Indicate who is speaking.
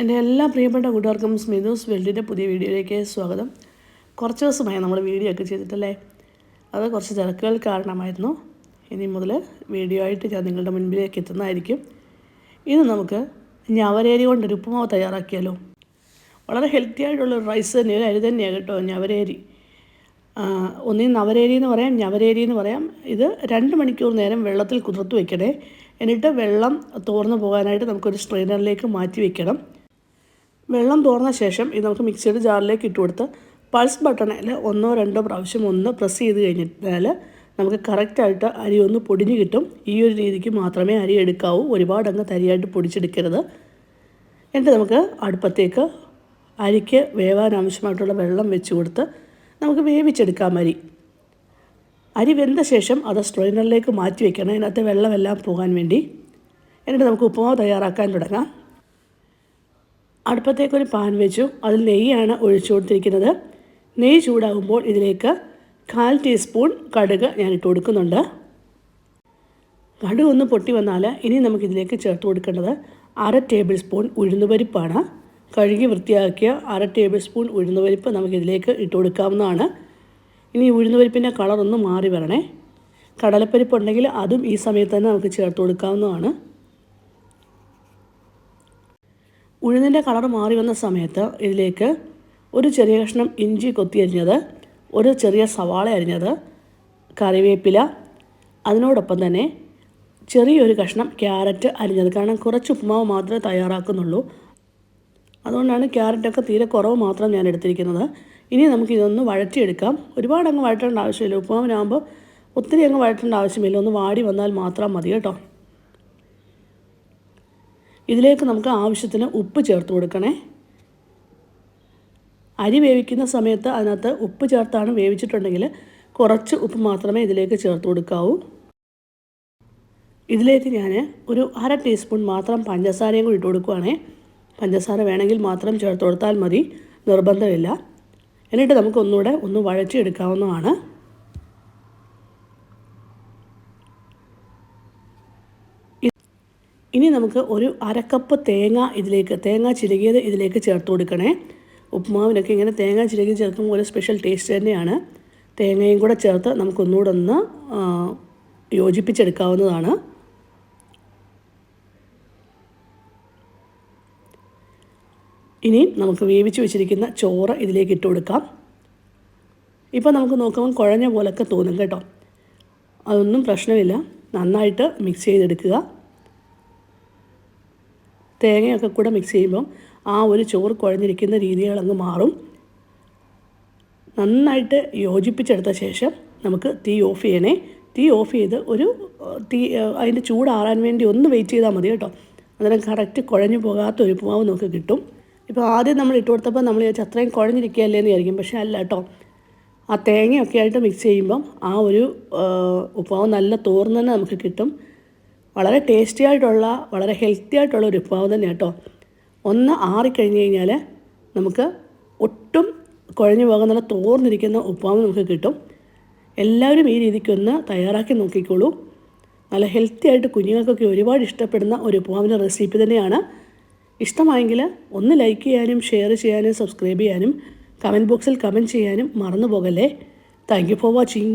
Speaker 1: എന്റെ എല്ലാ പ്രിയപ്പെട്ട കൂട്ടുകാർക്കും സ്മിതൂസ് വേൾഡിന്റെ പുതിയ വീഡിയോയിലേക്ക് സ്വാഗതം. കുറച്ച് ദിവസമായി നമ്മൾ വീഡിയോ ഒക്കെ ചെയ്തിട്ടല്ലേ? അത് കുറച്ച് തിരക്കുകൾ കാരണമായിരുന്നു. ഇനി മുതൽ വീഡിയോ ആയിട്ട് ഞാൻ നിങ്ങളുടെ മുൻപിലേക്ക് എത്തുന്നതായിരിക്കും. ഇന്ന് നമുക്ക് ഞവരേരി കൊണ്ടൊരു ഉപ്പുമാവ് തയ്യാറാക്കിയാലോ? വളരെ ഹെൽത്തി ആയിട്ടുള്ള റൈസ് തന്നെ ഒരു അരി തന്നെയാണ് കേട്ടോ ഞവരേരി. ഒന്നീ നവരേരി എന്ന് പറയാം ഞവരേരി എന്ന് പറയാം. ഇത് രണ്ട് മണിക്കൂർ നേരം വെള്ളത്തിൽ കുതിർത്ത് വെക്കണേ. എന്നിട്ട് വെള്ളം തോർന്നു പോകാനായിട്ട് നമുക്കൊരു സ്ട്രെയിനറിലേക്ക് മാറ്റി വെക്കണം. വെള്ളം തോർന്ന ശേഷം ഇത് നമുക്ക് മിക്സിയുടെ ജാറിലേക്ക് ഇട്ട് കൊടുത്ത് പൾസ് ബട്ടണിൽ ഒന്നോ രണ്ടോ പ്രാവശ്യം ഒന്ന് പ്രസ് ചെയ്ത് കഴിഞ്ഞാൽ നമുക്ക് കറക്റ്റായിട്ട് അരി ഒന്ന് പൊടിഞ്ഞ് കിട്ടും. ഈ ഒരു രീതിക്ക് മാത്രമേ അരി എടുക്കാവൂ. ഒരുപാട് അങ്ങ് തരിയായിട്ട് പൊടിച്ചെടുക്കരുത്. എന്നിട്ട് നമുക്ക് അടുപ്പത്തേക്ക് അരിക്ക് വേവാൻ ആവശ്യമായിട്ടുള്ള വെള്ളം വെച്ച് കൊടുത്ത് നമുക്ക് വേവിച്ചെടുക്കാം അരി. അരി വെന്ത ശേഷം അത് സ്ട്രെയിനറിലേക്ക് മാറ്റി വയ്ക്കണം അതിനകത്ത് വെള്ളമെല്ലാം പോകാൻ വേണ്ടി. എന്നിട്ട് നമുക്ക് ഉപ്പുമാവ് തയ്യാറാക്കാൻ തുടങ്ങാം. അടുപ്പത്തേക്കൊരു പാൻ വെച്ചു. അതിൽ നെയ്യാണ് ഒഴിച്ചു കൊടുത്തിരിക്കുന്നത്. നെയ്യ് ചൂടാകുമ്പോൾ ഇതിലേക്ക് കാൽ ടീസ്പൂൺ കടുക് ഞാൻ ഇട്ട് കൊടുക്കുന്നുണ്ട്. കടുക് ഒന്ന് പൊട്ടി വന്നാൽ ഇനി നമുക്കിതിലേക്ക് ചേർത്ത് കൊടുക്കേണ്ടത് അര ടേബിൾ സ്പൂൺ ഉഴുന്നുപരിപ്പാണ്. കഴുകി വൃത്തിയാക്കിയ അര ടേബിൾ സ്പൂൺ ഉഴുന്നുപരിപ്പ് നമുക്കിതിലേക്ക് ഇട്ട് കൊടുക്കാവുന്നതാണ്. ഇനി ഉഴുന്നുപരിപ്പിന്റെ കളർ ഒന്ന് മാറി വരണേ. കടലപ്പരിപ്പ് ഉണ്ടെങ്കിൽ അതും ഈ സമയത്ത് തന്നെ നമുക്ക് ചേർത്ത് കൊടുക്കാവുന്നതാണ്. ഉഴുന്നിന്റെ കളർ മാറി വന്ന സമയത്ത് ഇതിലേക്ക് ഒരു ചെറിയ കഷ്ണം ഇഞ്ചി കൊത്തി അരിഞ്ഞത് ഒരു ചെറിയ സവാള അരിഞ്ഞത് കറിവേപ്പില അതിനോടൊപ്പം തന്നെ ചെറിയൊരു കഷ്ണം ക്യാരറ്റ് അരിഞ്ഞത്. കാരണം കുറച്ച് ഉപ്പുമാവ് മാത്രമേ തയ്യാറാക്കുന്നുള്ളൂ. അതുകൊണ്ടാണ് ക്യാരറ്റൊക്കെ തീരെ കുറവ് മാത്രം ഞാൻ എടുത്തിരിക്കുന്നത്. ഇനി നമുക്കിതൊന്ന് വഴറ്റിയെടുക്കാം. ഒരുപാട് അങ്ങ് വഴറ്റേണ്ട ആവശ്യമില്ല. ഉപ്പുമാവിനാകുമ്പോൾ ഒത്തിരി അങ്ങ് വഴറ്റേണ്ട ആവശ്യമില്ല. ഒന്ന് വാടി വന്നാൽ മാത്രം മതി കേട്ടോ. ഇതിലേക്ക് നമുക്ക് ആവശ്യത്തിന് ഉപ്പ് ചേർത്ത് കൊടുക്കണേ. അരി വേവിക്കുന്ന സമയത്ത് അതിനകത്ത് ഉപ്പ് ചേർത്താണ് വേവിച്ചിട്ടുണ്ടെങ്കിൽ കുറച്ച് ഉപ്പ് മാത്രമേ ഇതിലേക്ക് ചേർത്ത് കൊടുക്കാവൂ. ഇതിലേക്ക് ഞാൻ ഒരു അര ടീസ്പൂൺ മാത്രം പഞ്ചസാരയും കൂടി ഇട്ട് കൊടുക്കുവാണേ. പഞ്ചസാര വേണമെങ്കിൽ മാത്രം ചേർത്ത് കൊടുത്താൽ മതി നിർബന്ധമില്ല. എന്നിട്ട് നമുക്ക് ഒന്നുകൂടെ ഒന്ന് വഴറ്റിയെടുക്കാവുന്നതാണ്. ഇനി നമുക്ക് ഒരു അരക്കപ്പ് തേങ്ങ ഇതിലേക്ക് തേങ്ങ ചിരകിയത് ഇതിലേക്ക് ചേർത്ത് കൊടുക്കണേ. ഉപ്പുമാവിനൊക്കെ ഇങ്ങനെ തേങ്ങ ചിരകി ചേർക്കുമ്പോൾ ഒരു സ്പെഷ്യൽ ടേസ്റ്റ് തന്നെയാണ്. തേങ്ങയും കൂടെ ചേർത്ത് നമുക്കൊന്നുകൂടെ ഒന്ന് യോജിപ്പിച്ചെടുക്കാവുന്നതാണ്. ഇനി നമുക്ക് വേവിച്ച് വെച്ചിരിക്കുന്ന ചോറ് ഇതിലേക്ക് ഇട്ട് കൊടുക്കാം. ഇപ്പോൾ നമുക്ക് നോക്കുമ്പോൾ കുഴഞ്ഞ പോലൊക്കെ തോന്നും കേട്ടോ. അതൊന്നും പ്രശ്നമില്ല. നന്നായിട്ട് മിക്സ് ചെയ്തെടുക്കുക. തേങ്ങയൊക്കെ കൂടെ മിക്സ് ചെയ്യുമ്പം ആ ഒരു ചോറ് കുഴഞ്ഞിരിക്കുന്ന രീതികളങ്ങ് മാറും. നന്നായിട്ട് യോജിപ്പിച്ചെടുത്ത ശേഷം നമുക്ക് തീ ഓഫ് ചെയ്യണേ. തീ ഓഫ് ചെയ്ത് ഒരു തീ അതിന്റെ ചൂടാറാൻ വേണ്ടി ഒന്ന് വെയിറ്റ് ചെയ്താൽ മതി കേട്ടോ. അന്നേരം കറക്റ്റ് കുഴഞ്ഞു പോകാത്ത ഒരു ഉപ്പുമാവ് നമുക്ക് കിട്ടും. ഇപ്പോൾ ആദ്യം നമ്മൾ ഇട്ട് കൊടുത്തപ്പോൾ നമ്മൾ വിചാരിച്ചു അത്രയും കുഴഞ്ഞിരിക്കുകയല്ലേ എന്ന് വിചാരിക്കും. പക്ഷേ അല്ല കേട്ടോ. ആ തേങ്ങയൊക്കെ ആയിട്ട് മിക്സ് ചെയ്യുമ്പം ആ ഒരു ഉപ്പാവ് നല്ല തോർന്ന് തന്നെ നമുക്ക് കിട്ടും. വളരെ ടേസ്റ്റി ആയിട്ടുള്ള വളരെ ഹെൽത്തി ആയിട്ടുള്ള ഒരു ഉപ്പുമാവ് തന്നെ കേട്ടോ ഒന്ന് ആറിക്കഴിഞ്ഞ് കഴിഞ്ഞാൽ നമുക്ക് ഒട്ടും കുഴഞ്ഞു പോകാൻ തോർന്നിരിക്കുന്ന ഉപ്പുമാവ് നമുക്ക് കിട്ടും. എല്ലാവരും ഈ രീതിക്കൊന്ന് തയ്യാറാക്കി നോക്കിക്കോളൂ. നല്ല ഹെൽത്തി ആയിട്ട് കുഞ്ഞുങ്ങൾക്കൊക്കെ ഒരുപാട് ഇഷ്ടപ്പെടുന്ന ഒരു ഉപ്പുമാവിന്റെ റെസിപ്പി തന്നെയാണ്. ഇഷ്ടമായെങ്കിൽ ഒന്ന് ലൈക്ക് ചെയ്യാനും ഷെയർ ചെയ്യാനും സബ്സ്ക്രൈബ് ചെയ്യാനും കമന്റ് ബോക്സിൽ കമന്റ് ചെയ്യാനും മറന്നു പോകല്ലേ. Thank you for watching